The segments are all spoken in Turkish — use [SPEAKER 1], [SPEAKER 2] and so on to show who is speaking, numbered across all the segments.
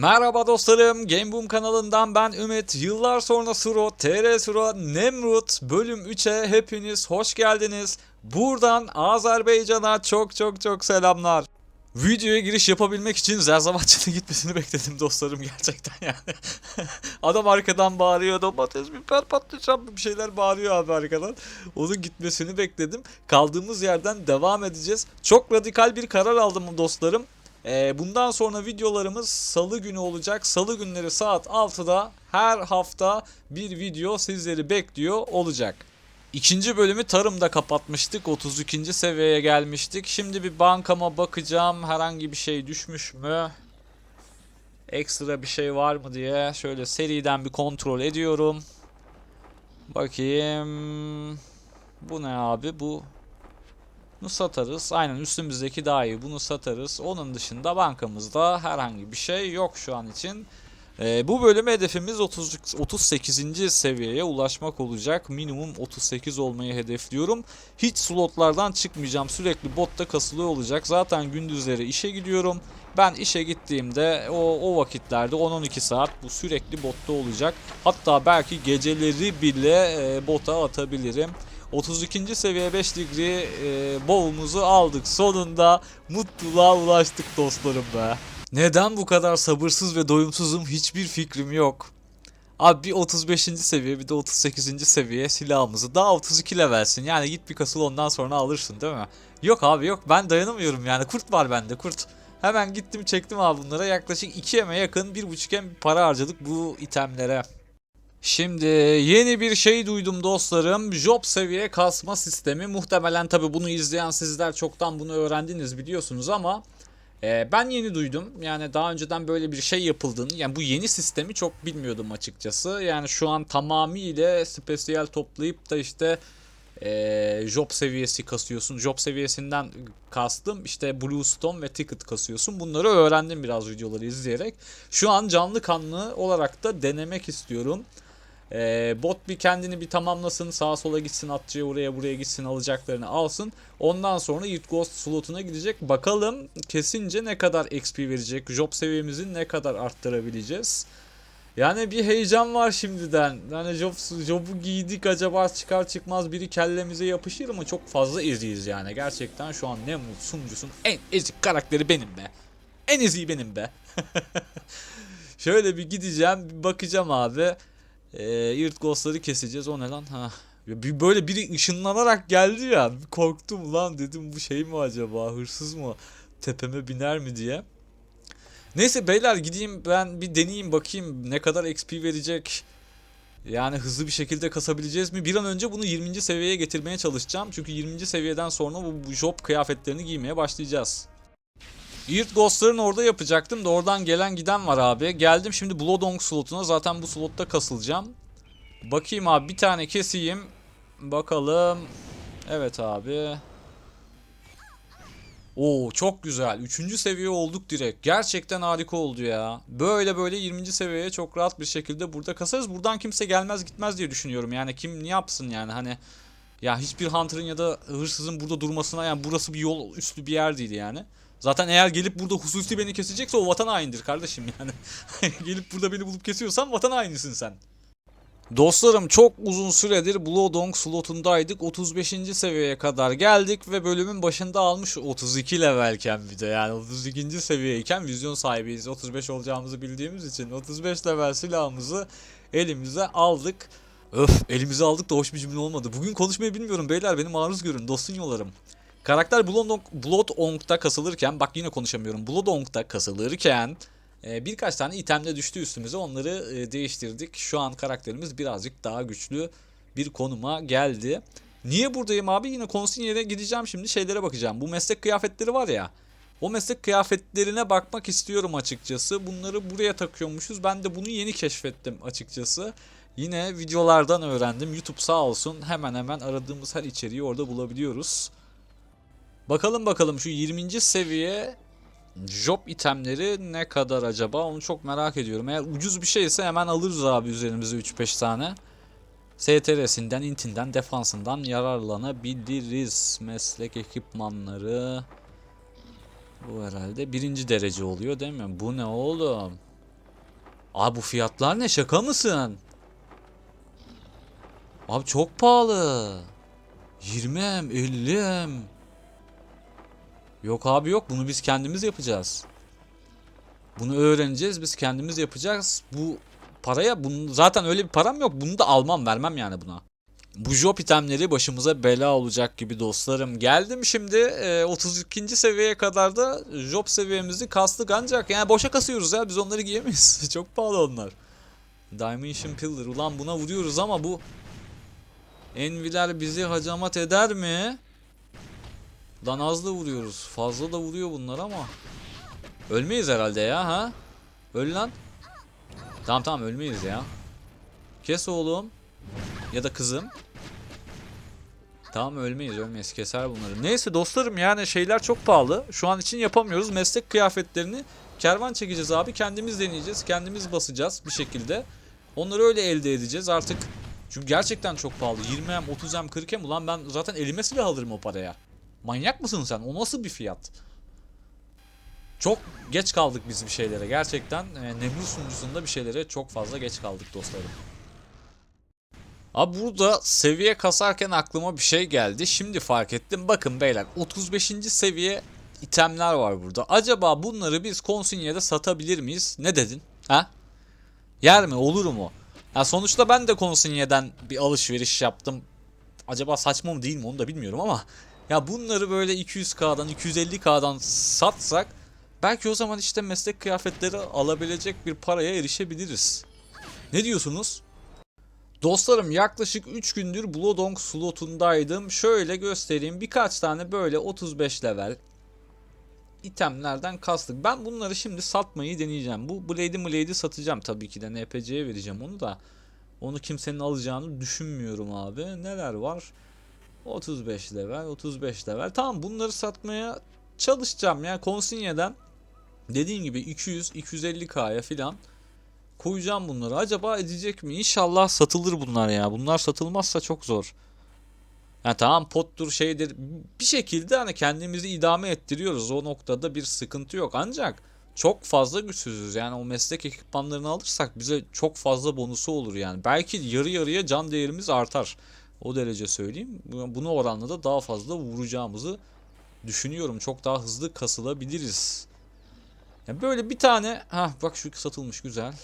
[SPEAKER 1] Merhaba dostlarım, Game Boom kanalından ben Ümit. Yıllar sonra Suro, TR Suro, Nemrut bölüm 3'e hepiniz hoş geldiniz. Buradan Azerbaycan'a çok çok çok selamlar. Videoya giriş yapabilmek için Zerzavatçı'nın gitmesini bekledim dostlarım gerçekten yani. Adam arkadan bağırıyor, domates, biber, patlıcan bir şeyler bağırıyor abi arkadan. Onun gitmesini bekledim. Kaldığımız yerden devam edeceğiz. Çok radikal bir karar aldım dostlarım. Ee, bundan sonra videolarımız salı günü olacak. Salı günleri saat 6'da her hafta bir video sizleri bekliyor olacak. İkinci bölümü tarımda kapatmıştık. 32. seviyeye gelmiştik. Şimdi bir bankama bakacağım. Herhangi bir şey düşmüş mü? Ekstra bir şey var mı diye şöyle seriden bir kontrol ediyorum. Bakayım. Bu ne abi? Bu bunu satarız. Aynen üstümüzdeki daha iyi. Bunu satarız. Onun dışında bankamızda herhangi bir şey yok şu an için. Ee, bu bölüm hedefimiz 30, 38. seviyeye ulaşmak olacak. Minimum 38 olmayı hedefliyorum. Hiç slotlardan çıkmayacağım. Sürekli botta kasılıyor olacak. Zaten gündüzleri işe gidiyorum. Ben işe gittiğimde o, o vakitlerde 10-12 saat bu sürekli botta olacak. Hatta belki geceleri bile e, bota atabilirim. 32. seviye 5 degree e, bowl'umuzu aldık. Sonunda mutluluğa ulaştık dostlarım be. Neden bu kadar sabırsız ve doyumsuzum hiçbir fikrim yok. Abi bir 35. seviye bir de 38. seviye silahımızı daha 32 levelsin. Yani git bir kasıl ondan sonra alırsın değil mi? Yok abi yok ben dayanamıyorum yani kurt var bende kurt. Hemen gittim çektim abi bunlara yaklaşık 2 eme yakın 1.5 em para harcadık bu itemlere. Şimdi yeni bir şey duydum dostlarım. Job seviye kasma sistemi. Muhtemelen tabi bunu izleyen sizler çoktan bunu öğrendiniz biliyorsunuz ama e, ben yeni duydum. Yani daha önceden böyle bir şey yapıldığını yani bu yeni sistemi çok bilmiyordum açıkçası. Yani şu an tamamıyla spesiyel toplayıp da işte e, job seviyesi kasıyorsun. Job seviyesinden kastım işte Bluestone ve Ticket kasıyorsun. Bunları öğrendim biraz videoları izleyerek. Şu an canlı kanlı olarak da denemek istiyorum. Ee, bot bir kendini bir tamamlasın sağa sola gitsin atçıya oraya buraya gitsin alacaklarını alsın. Ondan sonra It Ghost slotuna gidecek. Bakalım kesince ne kadar XP verecek. Job seviyemizi ne kadar arttırabileceğiz. Yani bir heyecan var şimdiden. Yani job, job'u giydik acaba çıkar çıkmaz biri kellemize yapışır mı? Çok fazla eziyiz yani. Gerçekten şu an ne sunucusun. En ezik karakteri benim be. En eziği benim be. Şöyle bir gideceğim bir bakacağım abi. Ee, Irt Ghost'ları keseceğiz. O ne lan? Ha. Bir böyle biri ışınlanarak geldi ya. Bir korktum lan dedim bu şey mi acaba? Hırsız mı? Tepeme biner mi diye. Neyse beyler gideyim ben bir deneyeyim bakayım ne kadar XP verecek. Yani hızlı bir şekilde kasabileceğiz mi? Bir an önce bunu 20. seviyeye getirmeye çalışacağım. Çünkü 20. seviyeden sonra bu job kıyafetlerini giymeye başlayacağız. Earth Ghost'ların orada yapacaktım da oradan gelen giden var abi. Geldim şimdi Bloodong slotuna. Zaten bu slotta kasılacağım. Bakayım abi bir tane keseyim. Bakalım. Evet abi. Oo çok güzel. Üçüncü seviye olduk direkt. Gerçekten harika oldu ya. Böyle böyle 20. seviyeye çok rahat bir şekilde burada kasarız. Buradan kimse gelmez gitmez diye düşünüyorum. Yani kim ne yapsın yani hani. Ya hiçbir hunter'ın ya da hırsızın burada durmasına yani burası bir yol üstü bir yer değil yani. Zaten eğer gelip burada hususi beni kesecekse o vatan haindir kardeşim yani. gelip burada beni bulup kesiyorsan vatan hainisin sen. Dostlarım çok uzun süredir Bloodong slotundaydık. 35. seviyeye kadar geldik ve bölümün başında almış 32 levelken bir de yani 32. seviyeyken vizyon sahibiyiz. 35 olacağımızı bildiğimiz için 35 level silahımızı elimize aldık. Öf elimize aldık da hoş bir cümle olmadı. Bugün konuşmayı bilmiyorum beyler beni maruz görün dostun yollarım. Karakter Bloodong, Bloodong'da kasılırken bak yine konuşamıyorum. Bloodong'da kasılırken e, birkaç tane itemle düştü üstümüze onları e, değiştirdik. Şu an karakterimiz birazcık daha güçlü bir konuma geldi. Niye buradayım abi? Yine konsinyere gideceğim şimdi şeylere bakacağım. Bu meslek kıyafetleri var ya. O meslek kıyafetlerine bakmak istiyorum açıkçası. Bunları buraya takıyormuşuz. Ben de bunu yeni keşfettim açıkçası. Yine videolardan öğrendim. YouTube sağ olsun hemen hemen aradığımız her içeriği orada bulabiliyoruz. Bakalım bakalım şu 20. seviye job itemleri ne kadar acaba onu çok merak ediyorum. Eğer ucuz bir şeyse hemen alırız abi üzerimize 3-5 tane. STR'sinden, intinden, defansından yararlanabiliriz. Meslek ekipmanları. Bu herhalde birinci derece oluyor değil mi? Bu ne oğlum? Abi bu fiyatlar ne şaka mısın? Abi çok pahalı. 20'm 50'm. Yok abi yok bunu biz kendimiz yapacağız. Bunu öğreneceğiz biz kendimiz yapacağız. Bu paraya bunun zaten öyle bir param yok. Bunu da almam vermem yani buna. Bu job itemleri başımıza bela olacak gibi dostlarım. Geldim şimdi e, 32. seviyeye kadar da job seviyemizi kastık ancak yani boşa kasıyoruz ya biz onları giyemeyiz. Çok pahalı onlar. Dimension Pillar ulan buna vuruyoruz ama bu Enviler bizi hacamat eder mi? Lan az da vuruyoruz. Fazla da vuruyor bunlar ama. Ölmeyiz herhalde ya ha? Öl lan. Tamam tamam ölmeyiz ya. Kes oğlum. Ya da kızım. Tamam ölmeyiz ölmeyiz keser bunları. Neyse dostlarım yani şeyler çok pahalı. Şu an için yapamıyoruz. Meslek kıyafetlerini kervan çekeceğiz abi. Kendimiz deneyeceğiz. Kendimiz basacağız bir şekilde. Onları öyle elde edeceğiz artık. Çünkü gerçekten çok pahalı. 20M, 30M, 40M ulan ben zaten elime silah alırım o paraya. Manyak mısın sen? O nasıl bir fiyat? Çok geç kaldık biz bir şeylere. Gerçekten e, Nemrut sunucusunda bir şeylere çok fazla geç kaldık dostlarım. Abi burada seviye kasarken aklıma bir şey geldi. Şimdi fark ettim. Bakın beyler 35. seviye itemler var burada. Acaba bunları biz konsinyede satabilir miyiz? Ne dedin? Ha? Yer mi? Olur mu? Ya sonuçta ben de konsinyeden bir alışveriş yaptım. Acaba saçma mı değil mi onu da bilmiyorum ama ya bunları böyle 200k'dan 250k'dan satsak belki o zaman işte meslek kıyafetleri alabilecek bir paraya erişebiliriz. Ne diyorsunuz? Dostlarım yaklaşık 3 gündür Bloodong slotundaydım. Şöyle göstereyim birkaç tane böyle 35 level itemlerden kastık. Ben bunları şimdi satmayı deneyeceğim. Bu Blade'i Blade'i satacağım tabii ki de NPC'ye vereceğim onu da. Onu kimsenin alacağını düşünmüyorum abi. Neler var? 35 level, 35 level. Tamam bunları satmaya çalışacağım ya konsinyeden. Dediğim gibi 200 250k'ya filan koyacağım bunları. Acaba edecek mi? İnşallah satılır bunlar ya. Bunlar satılmazsa çok zor. Yani tamam pottur şeydir bir şekilde hani kendimizi idame ettiriyoruz. O noktada bir sıkıntı yok. Ancak çok fazla güçsüzüz. Yani o meslek ekipmanlarını alırsak bize çok fazla bonusu olur yani. Belki yarı yarıya can değerimiz artar. O derece söyleyeyim. Bunu oranla da daha fazla vuracağımızı düşünüyorum. Çok daha hızlı kasılabiliriz. Yani böyle bir tane ha bak şu satılmış güzel.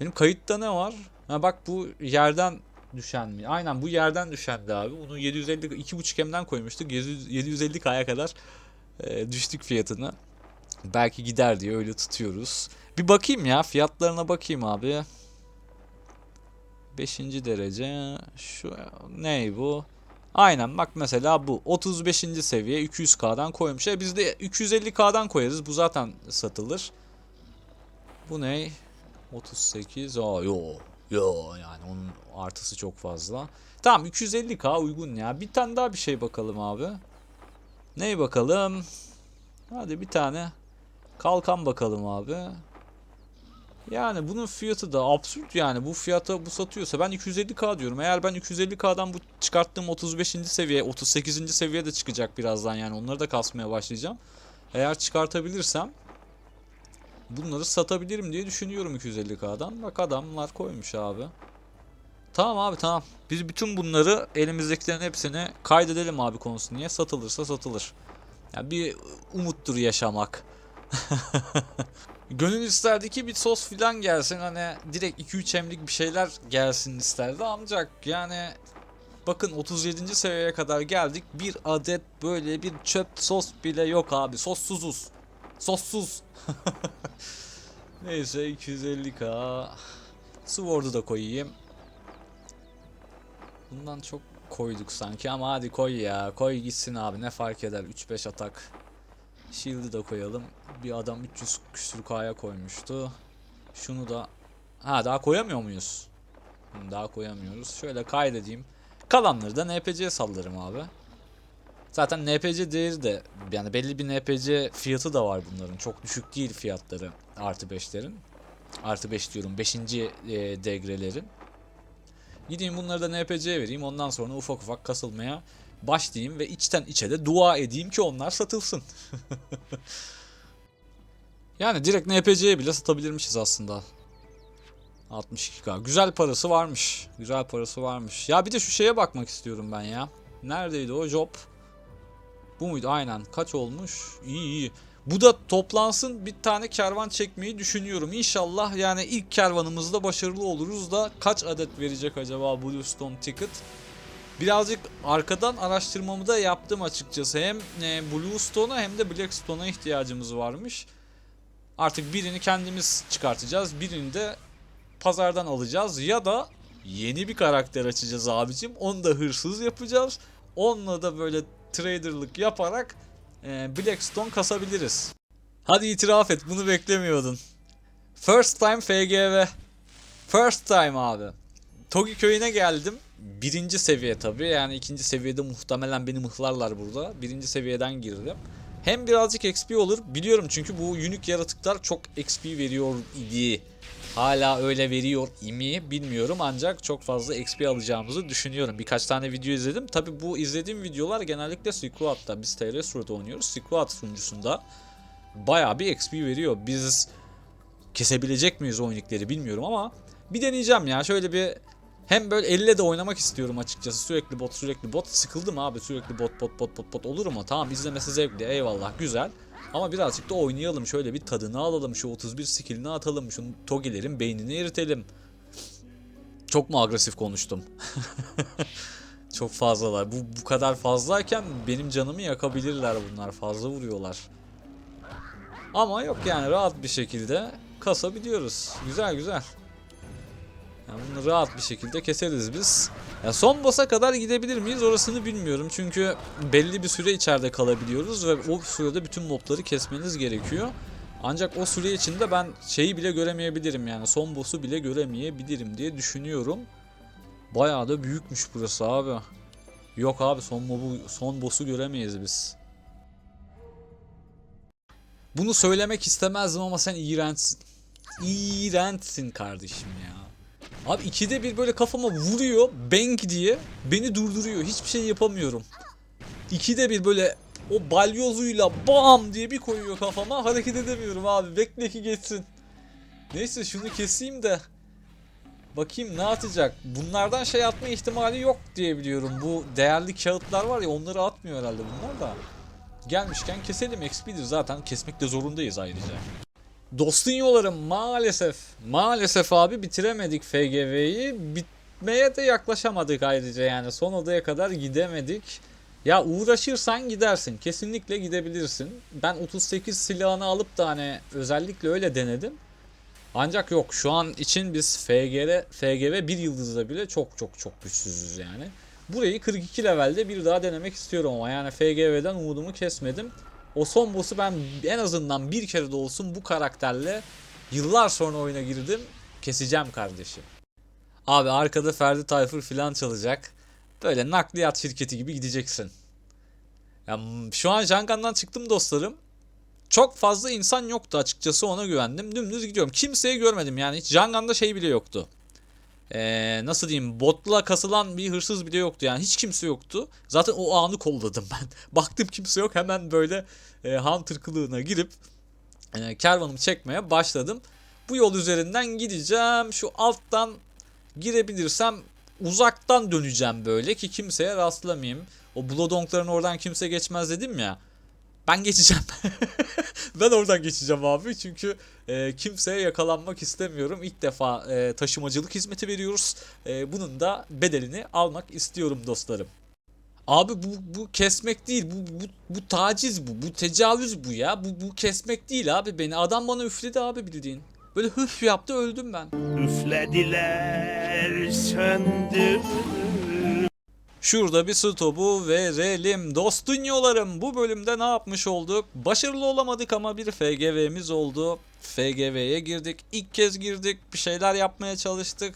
[SPEAKER 1] Benim kayıtta ne var? Ha bak bu yerden düşen mi? Aynen bu yerden düşendi abi. Bunu 750 2.5 M'den koymuştuk. 750 K'ya kadar e, düştük fiyatını. Belki gider diye öyle tutuyoruz. Bir bakayım ya fiyatlarına bakayım abi. 5. derece şu ne bu? Aynen bak mesela bu 35. seviye 200K'dan koymuş. E biz de 250K'dan koyarız. Bu zaten satılır. Bu ne? 38. Aa yo. Yo yani onun artısı çok fazla. Tamam 250k uygun ya. Bir tane daha bir şey bakalım abi. Ney bakalım? Hadi bir tane kalkan bakalım abi. Yani bunun fiyatı da absürt yani. Bu fiyata bu satıyorsa ben 250k diyorum. Eğer ben 250k'dan bu çıkarttığım 35. seviye 38. seviye de çıkacak birazdan yani. Onları da kasmaya başlayacağım. Eğer çıkartabilirsem bunları satabilirim diye düşünüyorum 250k'dan. Bak adamlar koymuş abi. Tamam abi tamam. Biz bütün bunları elimizdekilerin hepsini kaydedelim abi konusu niye? Satılırsa satılır. Yani bir umuttur yaşamak. Gönül isterdi ki bir sos filan gelsin hani direkt 2-3 emlik bir şeyler gelsin isterdi. Ancak yani bakın 37. seviyeye kadar geldik. Bir adet böyle bir çöp sos bile yok abi. Sossuzuz. Sossuz. Neyse 250k Sword'u da koyayım. Bundan çok koyduk sanki ama hadi koy ya. Koy gitsin abi ne fark eder? 3-5 atak. Shield'ı da koyalım. Bir adam 300 küsür kaya koymuştu. Şunu da ha daha koyamıyor muyuz? Daha koyamıyoruz. Şöyle kaydedeyim. Kalanları da NPC'ye sallarım abi. Zaten NPC değeri de yani belli bir NPC fiyatı da var bunların. Çok düşük değil fiyatları artı 5'lerin. Artı 5 diyorum 5. E, degrelerin. Gideyim bunları da NPC'ye vereyim. Ondan sonra ufak ufak kasılmaya başlayayım ve içten içe de dua edeyim ki onlar satılsın. Yani direkt NPC'ye bile satabilirmişiz aslında. 62k. Güzel parası varmış. Güzel parası varmış. Ya bir de şu şeye bakmak istiyorum ben ya. Neredeydi o job? Bu muydu? Aynen. Kaç olmuş? İyi iyi. Bu da toplansın bir tane kervan çekmeyi düşünüyorum. İnşallah yani ilk kervanımızda başarılı oluruz da kaç adet verecek acaba Bluestone Ticket? Birazcık arkadan araştırmamı da yaptım açıkçası. Hem e, Bluestone'a hem de Blackstone'a ihtiyacımız varmış. Artık birini kendimiz çıkartacağız. Birini de pazardan alacağız. Ya da yeni bir karakter açacağız abicim. Onu da hırsız yapacağız. Onunla da böyle traderlık yaparak e, Blackstone kasabiliriz. Hadi itiraf et bunu beklemiyordun. First time FGV. First time abi. Togi köyüne geldim. Birinci seviye tabii. Yani ikinci seviyede muhtemelen beni mıhlarlar burada. Birinci seviyeden girdim. Hem birazcık XP olur. Biliyorum çünkü bu unique yaratıklar çok XP veriyor idi. Hala öyle veriyor imi bilmiyorum ancak çok fazla XP alacağımızı düşünüyorum. Birkaç tane video izledim. Tabi bu izlediğim videolar genellikle Squad'da. Biz TR oynuyoruz. Squad sunucusunda bayağı bir XP veriyor. Biz kesebilecek miyiz o unique'leri bilmiyorum ama bir deneyeceğim ya. Şöyle bir hem böyle elle de oynamak istiyorum açıkçası. Sürekli bot sürekli bot. Sıkıldım abi sürekli bot bot bot bot bot olur mu? Tamam izlemesi zevkli eyvallah güzel. Ama birazcık da oynayalım. Şöyle bir tadını alalım. Şu 31 skillini atalım. Şu togilerin beynini eritelim. Çok mu agresif konuştum? Çok fazlalar. Bu, bu kadar fazlayken benim canımı yakabilirler bunlar. Fazla vuruyorlar. Ama yok yani rahat bir şekilde kasabiliyoruz. Güzel güzel. Yani bunu rahat bir şekilde keseriz biz. Ya son boss'a kadar gidebilir miyiz orasını bilmiyorum. Çünkü belli bir süre içeride kalabiliyoruz ve o sürede bütün mobları kesmeniz gerekiyor. Ancak o süre içinde ben şeyi bile göremeyebilirim yani son boss'u bile göremeyebilirim diye düşünüyorum. Bayağı da büyükmüş burası abi. Yok abi son mobu son boss'u göremeyiz biz. Bunu söylemek istemezdim ama sen iğrençsin. İğrençsin kardeşim ya. Abi ikide bir böyle kafama vuruyor bank diye beni durduruyor. Hiçbir şey yapamıyorum. İkide bir böyle o balyozuyla bam diye bir koyuyor kafama hareket edemiyorum abi. Bekle ki geçsin. Neyse şunu keseyim de bakayım ne atacak. Bunlardan şey atma ihtimali yok diye biliyorum. Bu değerli kağıtlar var ya onları atmıyor herhalde bunlar da. Gelmişken keselim XP'dir zaten kesmek de zorundayız ayrıca. Dostun yollarım maalesef. Maalesef abi bitiremedik FGV'yi. Bitmeye de yaklaşamadık ayrıca yani. Son odaya kadar gidemedik. Ya uğraşırsan gidersin. Kesinlikle gidebilirsin. Ben 38 silahını alıp da hani özellikle öyle denedim. Ancak yok şu an için biz FGR, FGV bir yıldızda bile çok çok çok güçsüzüz yani. Burayı 42 levelde bir daha denemek istiyorum ama yani FGV'den umudumu kesmedim. O son boss'u ben en azından bir kere de olsun bu karakterle yıllar sonra oyuna girdim. Keseceğim kardeşim. Abi arkada Ferdi Tayfur filan çalacak. Böyle nakliyat şirketi gibi gideceksin. Ya, şu an Jangan'dan çıktım dostlarım. Çok fazla insan yoktu açıkçası ona güvendim. Dümdüz gidiyorum. Kimseyi görmedim yani. Hiç Jangan'da şey bile yoktu. Ee, nasıl diyeyim botla kasılan bir hırsız bile yoktu yani hiç kimse yoktu. Zaten o anı kolladım ben. Baktım kimse yok hemen böyle e, hunter kılığına girip e, kervanımı çekmeye başladım. Bu yol üzerinden gideceğim. Şu alttan girebilirsem uzaktan döneceğim böyle ki kimseye rastlamayayım. O blodonkların oradan kimse geçmez dedim ya. Ben geçeceğim. ben oradan geçeceğim abi çünkü e, kimseye yakalanmak istemiyorum. İlk defa e, taşımacılık hizmeti veriyoruz. E, bunun da bedelini almak istiyorum dostlarım. Abi bu, bu kesmek değil. Bu, bu, bu taciz bu. Bu tecavüz bu ya. Bu, bu kesmek değil abi beni. Adam bana üfledi abi bildiğin. Böyle hüf yaptı öldüm ben.
[SPEAKER 2] Üflediler söndü
[SPEAKER 1] Şurada bir stopu verelim. Dostun yollarım bu bölümde ne yapmış olduk? Başarılı olamadık ama bir FGV'miz oldu. FGV'ye girdik. İlk kez girdik. Bir şeyler yapmaya çalıştık.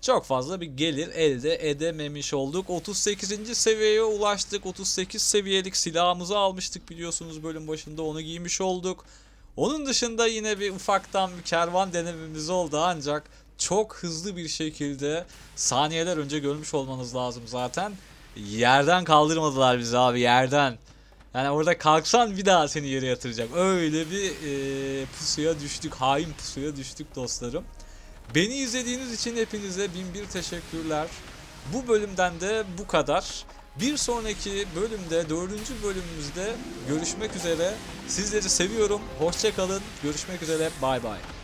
[SPEAKER 1] Çok fazla bir gelir elde edememiş olduk. 38. seviyeye ulaştık. 38 seviyelik silahımızı almıştık biliyorsunuz bölüm başında onu giymiş olduk. Onun dışında yine bir ufaktan bir kervan denememiz oldu ancak çok hızlı bir şekilde saniyeler önce görmüş olmanız lazım zaten. Yerden kaldırmadılar bizi abi yerden. Yani orada kalksan bir daha seni yere yatıracak. Öyle bir e, pusuya düştük. Hain pusuya düştük dostlarım. Beni izlediğiniz için hepinize bin bir teşekkürler. Bu bölümden de bu kadar. Bir sonraki bölümde, dördüncü bölümümüzde görüşmek üzere. Sizleri seviyorum. Hoşçakalın. Görüşmek üzere. Bay bay.